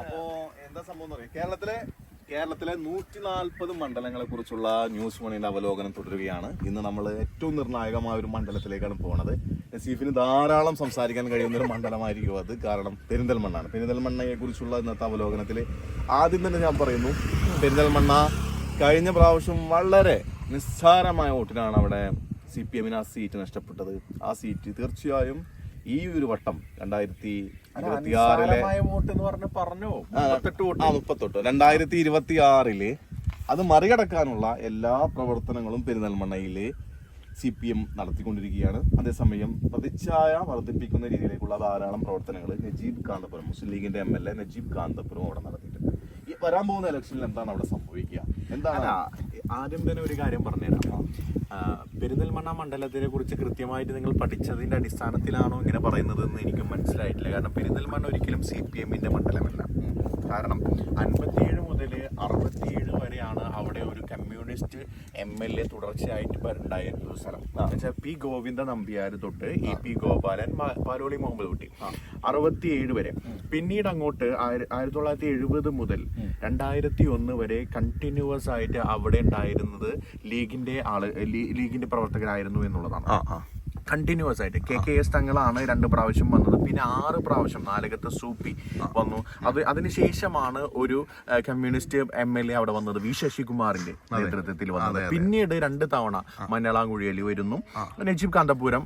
അപ്പോ എന്താ സംഭവം എന്ന് കേരളത്തിലെ കേരളത്തിലെ നൂറ്റി നാൽപ്പത് മണ്ഡലങ്ങളെ കുറിച്ചുള്ള ന്യൂസ് മണിയുടെ അവലോകനം തുടരുകയാണ്. ഇന്ന് നമ്മൾ ഏറ്റവും നിർണായകമായ ഒരു മണ്ഡലത്തിലേക്കാണ് പോണത്. നസീഫിന് ധാരാളം സംസാരിക്കാൻ കഴിയുന്ന ഒരു മണ്ഡലമായിരിക്കും അത്. കാരണം പെരിന്തൽമണ്ണാണ് പെരിന്തൽമണ്ണയെ കുറിച്ചുള്ള ഇന്നത്തെ അവലോകനത്തിൽ ആദ്യം തന്നെ ഞാൻ പറയുന്നു പെരിന്തൽമണ്ണ കഴിഞ്ഞ പ്രാവശ്യം വളരെ നിസ്സാരമായ വോട്ടിനാണ് അവിടെ സി പി എമ്മിന് ആ സീറ്റ് നഷ്ടപ്പെട്ടത്. ആ സീറ്റ് തീർച്ചയായും ഈ ഒരു വട്ടം രണ്ടായിരത്തി ഇരുപത്തി ആറിലെ പറഞ്ഞ് മുപ്പത്തെട്ട് രണ്ടായിരത്തി ഇരുപത്തി ആറിൽ അത് മറികടക്കാനുള്ള എല്ലാ പ്രവർത്തനങ്ങളും പെരിന്തൽമണ്ണയിൽ സി പി എം നടത്തിക്കൊണ്ടിരിക്കുകയാണ്. അതേസമയം പ്രതിച്ഛായ വർദ്ധിപ്പിക്കുന്ന രീതിയിലേക്കുള്ള ധാരാളം പ്രവർത്തനങ്ങൾ നജീബ് കാന്തപുരം മുസ്ലിം ലീഗിന്റെ M L A Najeeb Kanthapuram അവിടെ നടത്തിയിട്ടുണ്ട്. ഈ വരാൻ പോകുന്ന ഇലക്ഷനിൽ എന്താണ് അവിടെ സംഭവിക്കുക? എന്താണ്? ആദ്യം തന്നെ ഒരു കാര്യം പറഞ്ഞുതരാം. പെരിന്തൽമണ്ണ മണ്ഡലത്തിനെ കുറിച്ച് കൃത്യമായിട്ട് നിങ്ങൾ പഠിച്ചതിന്റെ അടിസ്ഥാനത്തിലാണോ ഇങ്ങനെ പറയുന്നത് എന്ന് എനിക്ക് മനസ്സിലായിട്ടില്ല. കാരണം പെരിന്തൽമണ്ണ ഒരിക്കലും സി പി എമ്മിന്റെ മണ്ഡലമല്ല. കാരണം അൻപത്തിയേഴ് അറുപത്തിയേഴ് വരെയാണ് അവിടെ ഒരു കമ്മ്യൂണിസ്റ്റ് എം എൽ എ തുടർച്ചയായിട്ട് ഉണ്ടായിരുന്ന ഒരു സ്ഥലം എന്നുവെച്ചാൽ പി ഗോവിന്ദ നമ്പ്യാർ തൊട്ട് ഇ പി ഗോപാലൻ പാലോളി മുഹമ്മദ് കുട്ടി. അറുപത്തിയേഴ് വരെ. പിന്നീട് അങ്ങോട്ട് ആയിര- ആയിരത്തി തൊള്ളായിരത്തി എഴുപത് മുതൽ രണ്ടായിരത്തി ഒന്ന് വരെ കണ്ടിന്യൂസ് ആയിട്ട് അവിടെ ഉണ്ടായിരുന്നത് ലീഗിന്റെ ആൾ ലീഗിന്റെ പ്രവർത്തകരായിരുന്നു എന്നുള്ളതാണ്. കണ്ടിന്യൂസ് ആയിട്ട്. കെ കെ എസ് തങ്ങളാണ് രണ്ട് പ്രാവശ്യം വന്നത്. പിന്നെ ആറ് പ്രാവശ്യം നാലകത്ത് സൂപ്പി വന്നു. അത് അതിനുശേഷമാണ് ഒരു കമ്മ്യൂണിസ്റ്റ് എം എൽ എ അവിടെ വന്നത്. വി ശശികുമാറിന്റെ നേതൃത്വത്തിൽ വന്നത്. പിന്നീട് രണ്ട് തവണ മഞ്ഞളാങ്കുഴിയലി വരുന്നു. നജീബ് കാന്തപുരം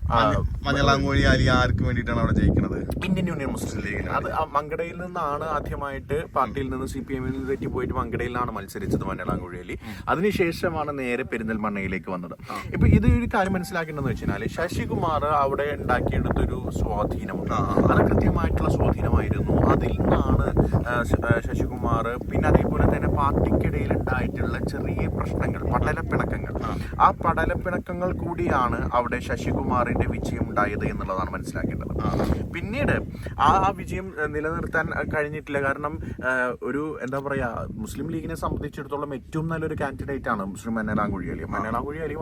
മഞ്ഞളാങ്കുഴി അലി ആർക്ക് വേണ്ടിയിട്ടാണ് അവിടെ ജയിക്കുന്നത്? ഇന്ത്യൻ യൂണിയൻ മുസ്ലിം ലീഗിന് അത് മങ്കടയിൽ നിന്നാണ് ആദ്യമായിട്ട് പാർട്ടിയിൽ നിന്ന് സി പി എമ്മിൽ നിന്ന് തെറ്റി പോയിട്ട് മങ്കടയിലാണ് മത്സരിച്ചത് മഞ്ഞളാങ്കുഴിയിൽ അതിനുശേഷമാണ് നേരെ പെരിന്തൽമണ്ണയിലേക്ക് വന്നത്. ഇപ്പൊ ഇത് ഒരു കാര്യം മനസ്സിലാക്കേണ്ടതെന്ന് വെച്ചാൽ ശശികുമാർ അവിടെ ഉണ്ടാക്കിയെടുത്തൊരു സ്വാധീനമുണ്ട് അത് കൃത്യമായിട്ടുള്ള സ്വാധീനമായിരുന്നു. അതിൽ നിന്നാണ് ശശികുമാർ പിന്നെ അതേപോലെ തന്നെ പാർട്ടിക്കിടയിൽ ഉണ്ടായിട്ടുള്ള ചെറിയ പ്രശ്നങ്ങൾ പടലപ്പിണക്കങ്ങൾ. ആ. പടലപ്പിണക്കങ്ങൾ കൂടിയാണ് അവിടെ ശശികുമാറിന്റെ വിജയം ഉണ്ടായത് എന്നുള്ളതാണ് മനസ്സിലാക്കേണ്ടത്. പിന്നീട് ആ ആ വിജയം നിലനിർത്താൻ കഴിഞ്ഞിട്ടില്ല. കാരണം ഒരു എന്താ പറയാ മുസ്ലിം ലീഗിനെ സംബന്ധിച്ചിടത്തോളം ഏറ്റവും നല്ലൊരു കാൻഡിഡേറ്റ് ആണ് മുസ്ലിം മന്നലാങ്കുഴി അലി മന്നലാങ്കുഴി അലി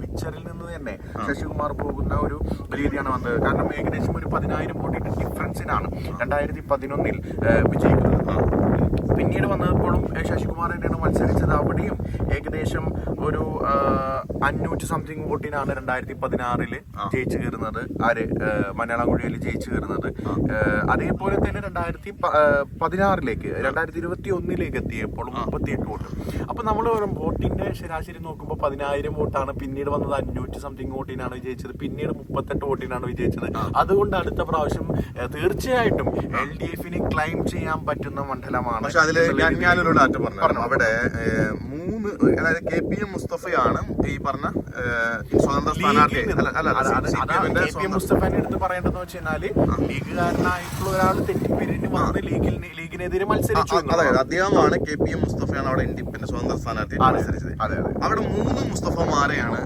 പിക്ചറിൽ നിന്ന് തന്നെ ശശികുമാർ പോകുന്ന ഒരു രീതിയാണ് വന്നത്. കാരണം ഏകദേശം ഒരു പതിനായിരം കോടി ഡിഫറൻസിനാണ് രണ്ടായിരത്തി പതിനൊന്നിൽ വിജയിക്കുന്നത്. പിന്നീട് വന്നപ്പോഴും ശശികുമാർ മത്സരിച്ചത്. അവിടെയും ഏകദേശം ഒരു അഞ്ഞൂറ്റി സംതിങ് വോട്ടിനാണ് രണ്ടായിരത്തി പതിനാറിൽ ജയിച്ചു കയറുന്നത്. ആര്? മലയാളം കുഴിയിൽ ജയിച്ചു കയറുന്നത്. അതേപോലെ തന്നെ രണ്ടായിരത്തി പതിനാറിലേക്ക് രണ്ടായിരത്തി ഇരുപത്തി ഒന്നിലേക്ക് എത്തിയപ്പോൾ മുപ്പത്തിയെട്ട് വോട്ട്. അപ്പൊ നമ്മൾ വോട്ടിന്റെ ശരാശരി നോക്കുമ്പോൾ പതിനായിരം വോട്ടാണ് പിന്നീട് വന്നത് അഞ്ഞൂറ്റി സംതിങ് വോട്ടിനാണ് വിജയിച്ചത് പിന്നീട് മുപ്പത്തെട്ട് വോട്ടിനാണ് വിജയിച്ചത്. അതുകൊണ്ട് അടുത്ത പ്രാവശ്യം തീർച്ചയായിട്ടും എൽ ഡി എഫിന് ക്ലൈം ചെയ്യാൻ പറ്റുന്ന മണ്ഡലമാണ് അവിടെ അതായത് കെ പി എം മുസ്തഫയാണ് ഈ പറഞ്ഞ സ്വതന്ത്ര സ്ഥാനാർത്ഥി. മുസ്തഫാനെ എടുത്ത് പറയേണ്ടതെന്ന് വെച്ചാൽ ലീഗുകാരനായിട്ടുള്ള ഒരാൾ തെറ്റിപ്പിരിഞ്ഞ് വന്ന് ലീഗിൽ ലീഗിനെതിരെ മത്സരിച്ചു അതായത്. അദ്ദേഹമാണ് കെ പി എം മുസ്തഫയാണ് അവിടെ ഇൻഡിപെൻഡന്റ് സ്വതന്ത്ര സ്ഥാനാർത്ഥി മത്സരിച്ചത്. അവിടെ മൂന്ന് മുസ്തഫമാരെയാണ്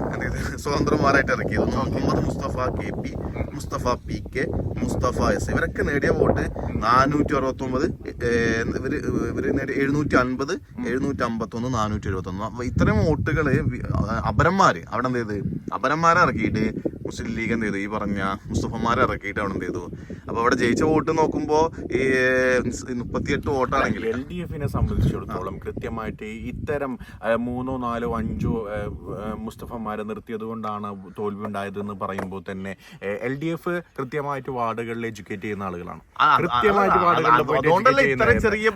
സ്വതന്ത്രമാരായിട്ട് ഇറക്കിയത്. Muhammad Mustafa K P Mustafa P K Mustafa S. ഇവരൊക്കെ നേടിയ വോട്ട് നാനൂറ്റി അറുപത്തി ഒമ്പത് ഇവർ ഇവർ നേടിയ എഴുന്നൂറ്റി അൻപത് എഴുന്നൂറ്റി അമ്പത്തി ഒന്ന് നാനൂറ്റി എഴുപത്തി ഒന്ന് ഇത്രയും ഇത്തരം വോട്ടുകൾ അപരന്മാര് അവിടെ എന്ത് ചെയ്ത്? അപരന്മാരെ ഇറക്കിയിട്ട് മുസ്ലിം ലീഗ് എന്ത് ചെയ്തു? ഈ പറഞ്ഞ മുസ്തഫന്മാരെ ഇറക്കിയിട്ട് അവിടെ എന്ത് ചെയ്തു? അപ്പൊ അവിടെ ജയിച്ച വോട്ട് നോക്കുമ്പോ ഈ മുപ്പത്തിയെട്ട് വോട്ടാണെങ്കിൽ എൽ ഡി എഫിനെ സംബന്ധിച്ചിടത്തോളം കൃത്യമായിട്ട് ഇത്തരം മൂന്നോ നാലോ അഞ്ചോ ആ, നിർത്തിയത് കൊണ്ടാണ് തോൽവി ഉണ്ടായതെന്ന് പറയുമ്പോൾ തന്നെ എൽ ഡി എഫ് കൃത്യമായിട്ട് വാർഡുകളിൽ എഡ്യൂക്കേറ്റ് ചെയ്യുന്ന ആളുകളാണ്. കൃത്യമായിട്ട് വാർഡുകളിൽ ഇത്തരം ചെറിയ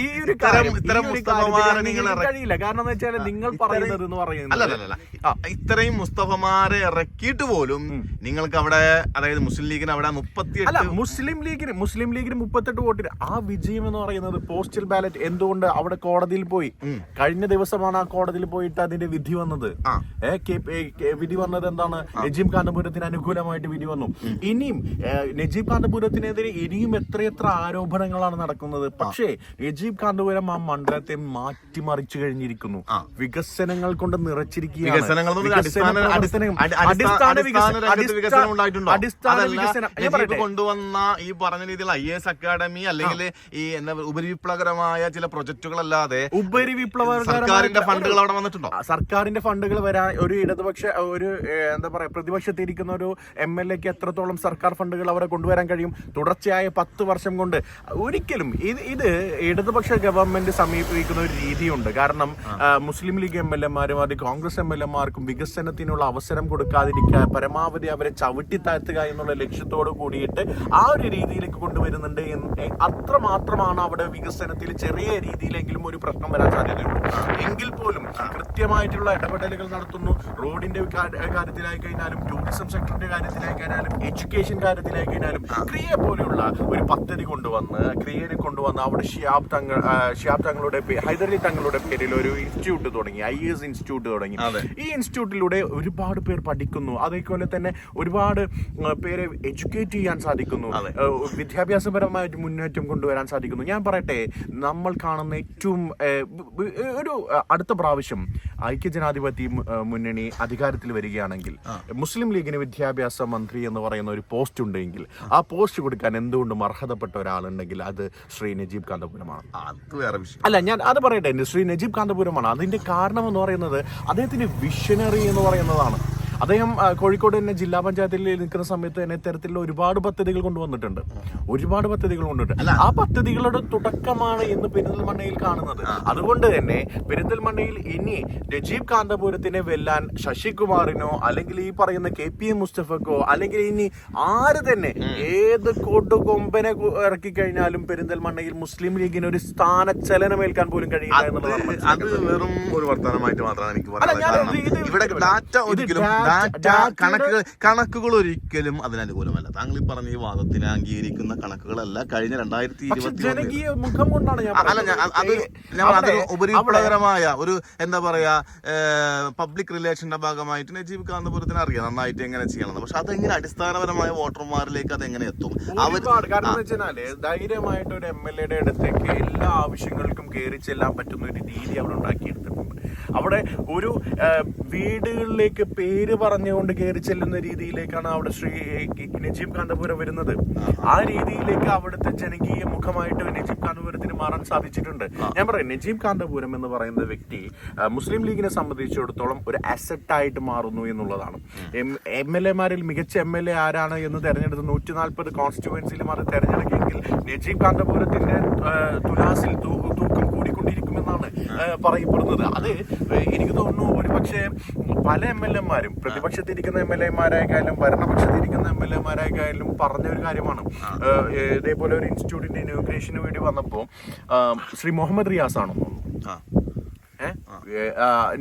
ഈ ഒരു കഴിയില്ല കാരണം എന്ന് വെച്ചാൽ നിങ്ങൾ പറയുന്നത് എന്ന് പറയുന്നത് അല്ല അല്ല, അല്ല ഇത്രയും ഇറക്കിയിട്ട് പോലും നിങ്ങൾക്ക് അവിടെ അതായത് മുസ്ലിം ലീഗിന് അവിടെ അല്ല മുപ്പത്തിയെട്ട് മുസ്ലിം ലീഗിന് മുസ്ലിം ലീഗിന് മുപ്പത്തെട്ട് വോട്ടിന്. ആ വിജയം എന്ന് പറയുന്നത് പോസ്റ്റൽ ബാലറ്റ് എന്തുകൊണ്ട് അവിടെ കോടതിയിൽ പോയി? കഴിഞ്ഞ ദിവസമാണ് ആ കോടതിയിൽ പോയിട്ട് അതിന്റെ വിധി വന്നത്. വിധി വന്നത് എന്താണ്? നജീബ് കാന്തപുരത്തിന് അനുകൂലമായിട്ട് വിധി വന്നു. ഇനിയും നജീബ് കാന്തപുരത്തിനെതിരെ ഇനിയും എത്രയെത്ര ആരോപണങ്ങളാണ് നടക്കുന്നത്? പക്ഷേ നജീബ് കാന്തപുരം ആ മണ്ഡലത്തെ മാറ്റിമറിച്ചു കഴിഞ്ഞിരിക്കുന്നു. വികസനങ്ങൾ കൊണ്ട് നിറച്ചിരിക്കുകയാണ്. അടിസ്ഥാന- വികസനം കൊണ്ടുവന്ന ഈ പറഞ്ഞ രീതിയിൽ ഐ എസ് അക്കാഡമി അല്ലെങ്കിൽ ഈ എന്താ ഉപരിവിപ്ലവകരമായ ചില പ്രൊജക്ടുകളല്ലാതെ ഉപരി സർക്കാരിന്റെ ഫണ്ടുകൾ അവിടെ വന്നിട്ടുണ്ടോ? സർക്കാരിന്റെ ഫണ്ടുകൾ വരാൻ ഒരു ഇടതുപക്ഷ ഒരു എന്താ പറയാ പ്രതിപക്ഷത്തിരിക്കുന്ന ഒരു എം എൽ എക്ക് എത്രത്തോളം സർക്കാർ ഫണ്ടുകൾ അവരെ കൊണ്ടുവരാൻ കഴിയും? തുടർച്ചയായ പത്ത് വർഷം കൊണ്ട് ഒരിക്കലും ഇത് ഇത് ഇടതുപക്ഷ ഗവൺമെന്റ് സമീപിക്കുന്ന ഒരു രീതിയുണ്ട്. കാരണം മുസ്ലിം ലീഗ് എം എൽ എമാരും അത് കോൺഗ്രസ് എം എൽ എമാർക്കും വികസനത്തിനുള്ള അവസരം കൊടുക്കാതിരിക്കുക പരമാവധി അവരെ ചവിട്ടി താഴ്ത്തുക എന്നുള്ള ലക്ഷ്യത്തോട് കൂടിയിട്ട് ആ ഒരു രീതിയിലേക്ക് കൊണ്ടുവരുന്നുണ്ട് അത്രമാത്രമാണ് അവിടെ വികസനത്തിൽ ചെറിയ രീതിയിലെങ്കിലും ഒരു പ്രശ്നം വരാൻ സാധ്യതയുള്ളൂ. എങ്കിൽ പോലും കൃത്യമായിട്ടുള്ള ഇടപെടലുകൾ നടത്തുന്നു. റോഡിന്റെ കാര്യത്തിലായി കഴിഞ്ഞാലും ടൂറിസം സെക്ടറിന്റെ കാര്യത്തിലായി കഴിഞ്ഞാലും എഡ്യൂക്കേഷൻ കാര്യത്തിലായി കഴിഞ്ഞാലും ക്രിയ പോലെയുള്ള ഒരു പദ്ധതി കൊണ്ടുവന്ന് ക്രിയനെ കൊണ്ടുവന്ന് അവിടെ ഷിയാബ് തങ്ങൾ ഷിയാബ് തങ്ങളുടെ ഹൈദരലി തങ്ങളുടെ പേരിൽ ഒരു ഇൻസ്റ്റിറ്റ്യൂട്ട് തുടങ്ങി ഐ എസ് ഇൻസ്റ്റിറ്റ്യൂട്ട് തുടങ്ങി. ഈ ഇൻസ്റ്റിറ്റ്യൂട്ടിലൂടെ ഒരുപാട് പേർ പഠിക്കുന്നു. അതേപോലെ തന്നെ ഒരുപാട് പേരെ എഡ്യൂക്കേറ്റ് ചെയ്യാൻ സാധിക്കുന്നു. അതെ. ഏഹ്, വിദ്യാഭ്യാസപരമായ ഒരു മുന്നേറ്റം കൊണ്ടുവരാൻ സാധിക്കുന്നു. ഞാൻ പറയട്ടെ നമ്മൾ കാണുന്ന ഏറ്റവും ഒരു അടുത്ത പ്രാവശ്യം ഐക്യജനാധിപത്യ ജനാധിപത്യ മുന്നണി അധികാരത്തിൽ വരികയാണെങ്കിൽ മുസ്ലിം ലീഗിന് വിദ്യാഭ്യാസ മന്ത്രി എന്ന് പറയുന്ന ഒരു പോസ്റ്റ് ഉണ്ടെങ്കിൽ ആ പോസ്റ്റ് കൊടുക്കാൻ എന്തുകൊണ്ടും അർഹതപ്പെട്ട ഒരാളുണ്ടെങ്കിൽ അത് ശ്രീ നജീബ് കാന്തപുരമാണ്. അത് വേറെ വിഷയം. അല്ല ഞാൻ അത് പറയട്ടെ ശ്രീ നജീബ് കാന്തപുരമാണ്. അതിന്റെ കാരണം എന്ന് പറയുന്നത് അദ്ദേഹത്തിന്റെ വിഷനറി എന്ന് പറയുന്നതാണ് അദ്ദേഹം കോഴിക്കോട് തന്നെ ജില്ലാ പഞ്ചായത്തിൽ നിൽക്കുന്ന സമയത്ത് തന്നെ ഇത്തരത്തിലുള്ള ഒരുപാട് പദ്ധതികൾ കൊണ്ടുവന്നിട്ടുണ്ട്. ഒരുപാട് പദ്ധതികൾ കൊണ്ടുവന്നിട്ടുണ്ട്. ആ പദ്ധതികളുടെ തുടക്കമാണ് ഇന്ന് പെരിന്തൽമണ്ണയിൽ കാണുന്നത്. അതുകൊണ്ട് തന്നെ പെരിന്തൽമണ്ണയിൽ ഇനി രജീവ് കാന്തപുരത്തിനെ വെല്ലാൻ ശശികുമാറിനോ അല്ലെങ്കിൽ ഈ പറയുന്ന കെ പി എം മുസ്തഫക്കോ അല്ലെങ്കിൽ ഇനി ആര് തന്നെ ഏത് കൊടുകൊമ്പനെ ഇറക്കി കഴിഞ്ഞാലും പെരിന്തൽമണ്ണയിൽ മുസ്ലിം ലീഗിന് ഒരു സ്ഥാനചലനമേൽക്കാൻ പോലും കഴിയില്ല എന്നുള്ളതാണ് അത് വെറും ഒരു വർത്തമാനമായിട്ട് മാത്രമാണ് എനിക്ക് ഇത് ഇവിടെ ഡാറ്റ ഒരിക്കലും ഡാറ്റ- കണക്കുകൾ കണക്കുകൾ ഒരിക്കലും അതിനനുകൂലമല്ല. താങ്കൾ ഈ പറഞ്ഞ ഈ വാദത്തിന് അംഗീകരിക്കുന്ന കണക്കുകളല്ല കഴിഞ്ഞ രണ്ടായിരത്തി ഇരുപത്തി മുഖം കൊണ്ടാണ് ഞാൻ അല്ല ഞാൻ അത് അത് പറയുന്നത്. ഞാൻ അവിടെ- അതൊരു ഒരു എന്താ പറയാ പബ്ലിക് റിലേഷന്റെ ഭാഗമായിട്ട് നജീബ് കാന്തപുരത്തിന് അറിയാം. നന്നായിട്ട് എങ്ങനെ ചെയ്യണം പക്ഷെ അതെങ്ങനെ അടിസ്ഥാനപരമായ വോട്ടർമാരിലേക്ക് അത് എങ്ങനെ എത്തും അവർ ധൈര്യമായിട്ട് ഒരു എം എൽ എയുടെ അടുത്തേക്ക് എല്ലാ ആവശ്യങ്ങൾക്കും കയറി ചെല്ലാൻ പറ്റുന്ന ഒരു രീതി അവർ ഉണ്ടാക്കിയെടുത്തിട്ടുണ്ട്. അവിടെ ഒരു വീടുകളിലേക്ക് പേര് പറഞ്ഞുകൊണ്ട് കയറി ചെല്ലുന്ന രീതിയിലേക്കാണ് അവിടെ ശ്രീ നജീബ് കാന്തപുരം വരുന്നത്. ആ രീതിയിലേക്ക് അവിടുത്തെ ജനകീയ മുഖമായിട്ട് നജീബ് കാന്തപുരത്തിന് മാറാൻ സാധിച്ചിട്ടുണ്ട്. ഞാൻ പറയാം നജീബ് കാന്തപുരം എന്ന് പറയുന്ന വ്യക്തി മുസ്ലിം ലീഗിനെ സംബന്ധിച്ചിടത്തോളം ഒരു അസറ്റ് ആയിട്ട് മാറുന്നു എന്നുള്ളതാണ്. എം എൽ എമാരിൽ മികച്ച എം എൽ എ ആരാണ് എന്ന് തെരഞ്ഞെടുത്ത് നൂറ്റി നാൽപ്പത് കോൺസ്റ്റിറ്റ്യുവൻസിലും അത് തെരഞ്ഞെടുക്കെങ്കിൽ നജീബ് കാന്തപുരത്തിന്റെ തുലാസിൽ തൂക്കം കൂടിക്കൊണ്ടിരിക്കുമെന്നാണ് എന്നാണ് പറയപ്പെടുന്നത്. അത് എനിക്ക് തോന്നുന്നു ഒരുപക്ഷെ പല എം എൽ എമാരും പ്രതിപക്ഷത്തിരിക്കുന്ന എം എൽ എമാരായാലും ഭരണപക്ഷത്തിരിക്കുന്ന എം എൽ എമാരായാലും പറഞ്ഞ ഒരു കാര്യമാണ് ഇതേപോലെ ഒരു ഇൻസ്റ്റിറ്റ്യൂട്ടിന്റെ ഇനോഗ്രേഷന് വേണ്ടി വന്നപ്പോൾ ശ്രീ മുഹമ്മദ് റിയാസ് ആണോ ആ. ഏഹ്? ഏ, ആ,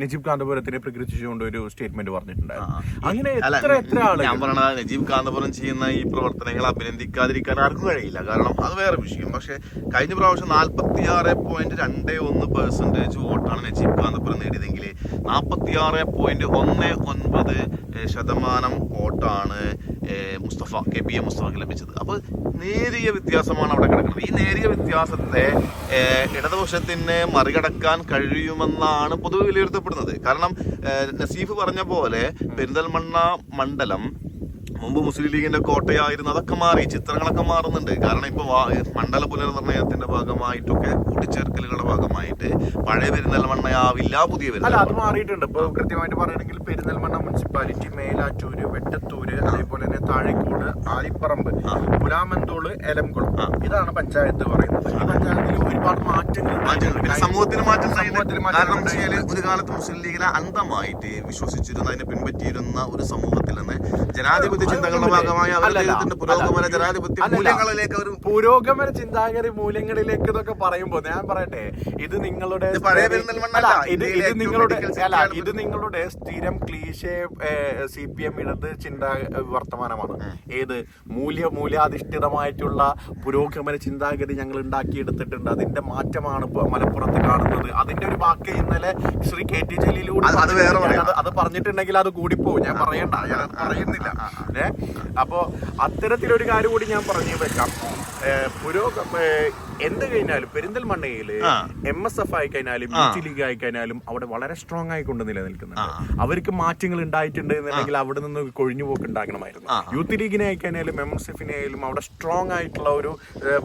നജീബ് കാന്തപുരത്തിനെ പ്രകൃതിച്ചുകൊണ്ട് ഒരു സ്റ്റേറ്റ്മെന്റ് പറഞ്ഞിട്ടുണ്ടായിരുന്നു. അങ്ങനെ എത്ര എത്ര എത്ര ഞാൻ പറഞ്ഞത് നജീബ് കാന്തപുരം ചെയ്യുന്ന ഈ പ്രവർത്തനങ്ങൾ അഭിനന്ദിക്കാതിരിക്കാൻ ആർക്കും കഴിയില്ല. കാരണം അത് വേറെ വിഷയം. പക്ഷെ കഴിഞ്ഞ പ്രാവശ്യം നാൽപ്പത്തി ആറ് പോയിന്റ് രണ്ട് ഒന്ന് പെർസെന്റേജ് വോട്ടാണ് നജീബ് കാന്തപുരം നേടിയതെങ്കിൽ നാൽപ്പത്തി ആറ് പോയിന്റ് ഒന്ന് ഒൻപത് ശതമാനം വോട്ടാണ് മുസ്തഫ കെ പി എ മുസ്തഫക്ക് ലഭിച്ചത്. അപ്പോൾ നേരിയ വ്യത്യാസമാണ് അവിടെ കിടക്കുന്നത്. ഈ നേരിയ വ്യത്യാസത്തെ ഇടതുപക്ഷത്തിന് മറികടക്കാൻ കഴിയുമെന്നാണ് പൊതുവെ വിലയിരുത്തപ്പെടുന്നത്. കാരണം നസീഫ് പറഞ്ഞ പോലെ പെരിന്തൽമണ്ണ മണ്ഡലം മുമ്പ് മുസ്ലിം ലീഗിന്റെ കോട്ടയായിരുന്നു. അതൊക്കെ മാറി ചിത്രങ്ങളൊക്കെ മാറുന്നുണ്ട്. കാരണം ഇപ്പൊ മണ്ഡല പുനർനിർണയത്തിന്റെ ഭാഗമായിട്ടൊക്കെ കൂട്ടിച്ചേർക്കലുകളുടെ ഭാഗമായിട്ട് പഴയ പെരിന്തൽമണ്ണയാവില്ല പുതിയ അല്ല അത് മാറിയിട്ടുണ്ട്. ഇപ്പൊ കൃത്യമായിട്ട് പറയുകയാണെങ്കിൽ പെരിന്തൽമണ്ണ മുനിസിപ്പാലിറ്റി മേലാറ്റൂര് വെട്ടത്തൂര് അതേപോലെ തന്നെ താഴേക്കോട് ആലിപ്പറമ്പ് പുലാമന്തോൾ എലംകുളം ഇതാണ് പഞ്ചായത്ത് പറയുന്നത്. മാറ്റങ്ങൾ മാറ്റം സമൂഹത്തിൽ മാറ്റം കാരണം ഒരു കാലത്ത് മുസ്ലിം ലീഗിലെ അന്ധമായിട്ട് വിശ്വസിച്ചിരുന്ന അതിനെ പിൻപറ്റിയിരുന്ന ഒരു സമൂഹത്തിൽ നിന്ന് ജനാധിപത്യ ചിന്തകളുടെ ഭാഗമായി പുരോഗമന ജനാധിപത്യ മൂല്യങ്ങളിലേക്ക് അവർ പുരോഗമന ചിന്താഗതി മൂല്യങ്ങളിലേക്ക് ഇതൊക്കെ പറയുമ്പോ ഞാൻ പറയട്ടെ ഇത് നിങ്ങളുടെ ഇത് നിങ്ങളുടെ അല്ല ഇത് നിങ്ങളുടെ സ്ഥിരം ക്ലീശെ സി പി എം ഇടത് ചിന്താ വർത്തമാനമാണ്. ഏത്? മൂല്യ മൂല്യാധിഷ്ഠിതമായിട്ടുള്ള പുരോഗമന ചിന്താഗതി ഞങ്ങൾ ഉണ്ടാക്കിയെടുത്തിട്ടുണ്ട്. അതിന്റെ മാറ്റമാണ് ഇപ്പൊ മലപ്പുറത്ത് കാണുന്നത്. അതിന്റെ ഒരു വാക്ക് ഇന്നലെ ശ്രീ കെ ടി ജലീലൂടെ അത് പറഞ്ഞിട്ടുണ്ടെങ്കിൽ വേറെ. അത് കൂടി പറഞ്ഞിട്ടുണ്ടെങ്കിൽ അത് കൂടിപ്പോവും. ഞാൻ പറയണ്ട. ഞാൻ പറയുന്നില്ല. ഏ? അപ്പോ അത്തരത്തിലൊരു കാര്യം കൂടി ഞാൻ പറഞ്ഞു വെക്കാം. എന്ത് കഴിഞ്ഞാലും പെരിന്തൽമണ്ണയിൽ. എം എസ് എഫ് ആയി കഴിഞ്ഞാലും യൂത്ത് ലീഗ് ആയി കഴിഞ്ഞാലും അവിടെ വളരെ സ്ട്രോങ് ആയിക്കൊണ്ട് നിലനിൽക്കുന്നുണ്ട്. അവർക്ക് മാറ്റങ്ങൾ ഉണ്ടായിട്ടുണ്ട് എന്നുണ്ടെങ്കിൽ അവിടെ നിന്ന് കൊഴിഞ്ഞു പോക്ക് ഉണ്ടാക്കണമായിരുന്നു. യൂത്ത് ലീഗിനെ ആയി കഴിഞ്ഞാലും എം എസ് എഫിനെ ആയാലും അവിടെ സ്ട്രോങ് ആയിട്ടുള്ള ഒരു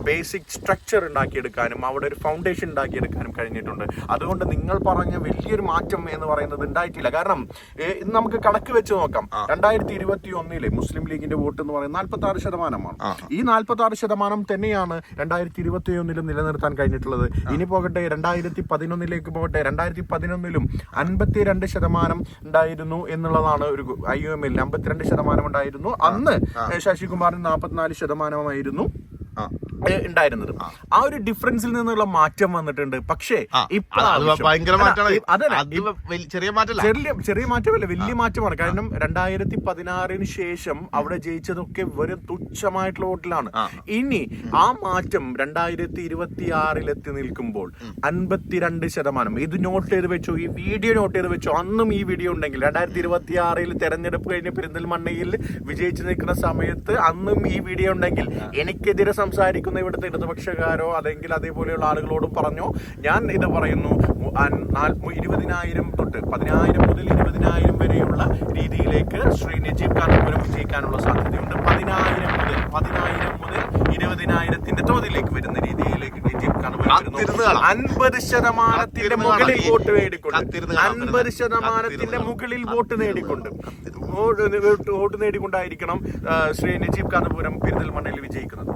ബേസിക് സ്ട്രക്ചർ ഉണ്ടാക്കിയെടുക്കാനും അവിടെ ഒരു ഫൗണ്ടേഷൻ ഉണ്ടാക്കിയെടുക്കാനും കഴിഞ്ഞിട്ടുണ്ട്. അതുകൊണ്ട് നിങ്ങൾ പറഞ്ഞ വലിയൊരു മാറ്റം എന്ന് പറയുന്നത് ഉണ്ടായിട്ടില്ല. കാരണം ഇന്ന് ഇത് നമുക്ക് കണക്ക് വെച്ച് നോക്കാം. രണ്ടായിരത്തി ഇരുപത്തി ഒന്നിലെ മുസ്ലിം ലീഗിന്റെ വോട്ട് എന്ന് പറയുന്നത് നാൽപ്പത്തി ആറ് ശതമാനമാണ് ഈ നാൽപ്പത്തി ആറ് ശതമാനം തന്നെയാണ് രണ്ടായിരത്തി ഇരുപത്തി ഒന്നിലും നിലനിർത്താൻ കഴിഞ്ഞിട്ടുള്ളത്. ഇനി പോകട്ടെ രണ്ടായിരത്തി പതിനൊന്നിലേക്ക് പോകട്ടെ. രണ്ടായിരത്തി പതിനൊന്നിലും അൻപത്തി രണ്ട് ശതമാനം ഉണ്ടായിരുന്നു എന്നുള്ളതാണ് ഒരു ഐ യു എം അമ്പത്തിരണ്ട് ശതമാനം ഉണ്ടായിരുന്നു. അന്ന് ശശികുമാറിന് നാൽപ്പത്തിനാല് ശതമാനമായിരുന്നു. ഉണ്ടായിരുന്നത്. ആ. ഒരു ഡിഫറൻസിൽ നിന്നുള്ള മാറ്റം വന്നിട്ടുണ്ട്. പക്ഷേ ചെറിയ ചെറിയ ചെറിയ മാറ്റമല്ല വലിയ മാറ്റമാണ്. കാരണം രണ്ടായിരത്തി പതിനാറിന് ശേഷം അവിടെ ജയിച്ചതൊക്കെ വെറും തുച്ഛമായിട്ടുള്ള വോട്ടിലാണ്. ഇനി ആ മാറ്റം രണ്ടായിരത്തി ഇരുപത്തി ആറിൽ എത്തി നിൽക്കുമ്പോൾ അൻപത്തിരണ്ട് ശതമാനം. ഇത് നോട്ട് ചെയ്ത് വെച്ചോ ഈ വീഡിയോ നോട്ട് ചെയ്ത് വെച്ചോ. അന്നും ഈ വീഡിയോ ഉണ്ടെങ്കിൽ രണ്ടായിരത്തി ഇരുപത്തി ആറിൽ തെരഞ്ഞെടുപ്പ് കഴിഞ്ഞ് പെരിന്തൽമണ്ണയിൽ വിജയിച്ചു നിൽക്കുന്ന സമയത്ത് അന്നും ഈ വീഡിയോ ഉണ്ടെങ്കിൽ എനിക്കെതിരെ സംസാരിക്കുന്ന ഇവിടുത്തെ ഇടതുപക്ഷക്കാരോ അല്ലെങ്കിൽ അതേപോലെയുള്ള ആളുകളോടും പറഞ്ഞോ. ഞാൻ ഇത് പറയുന്നു ഇരുപതിനായിരം തൊട്ട് പതിനായിരം മുതൽ ഇരുപതിനായിരം വരെയുള്ള രീതിയിലേക്ക് ശ്രീ നജീബ് ഖാൻ പൂരം വിജയിക്കാനുള്ള സാധ്യതയുണ്ട്. പതിനായിരം മുതൽ പതിനായിരം മുതൽ ഇരുപതിനായിരത്തിന്റെ തോതിലേക്ക് വരുന്ന രീതിയിലേക്ക് നജീബ് ഖാൻ. അൻപത് ശതമാനത്തിന്റെ മുകളിൽ വോട്ട് നേടിക്കൊണ്ട്. അൻപത് ശതമാനത്തിന്റെ മുകളിൽ വോട്ട് നേടിക്കൊണ്ട്. വോട്ട് നേടിക്കൊണ്ടായിരിക്കണം ശ്രീ നജീബ് കാന്തപുരം പെരിന്തൽമണ്ണയിൽ വിജയിക്കുന്നത്.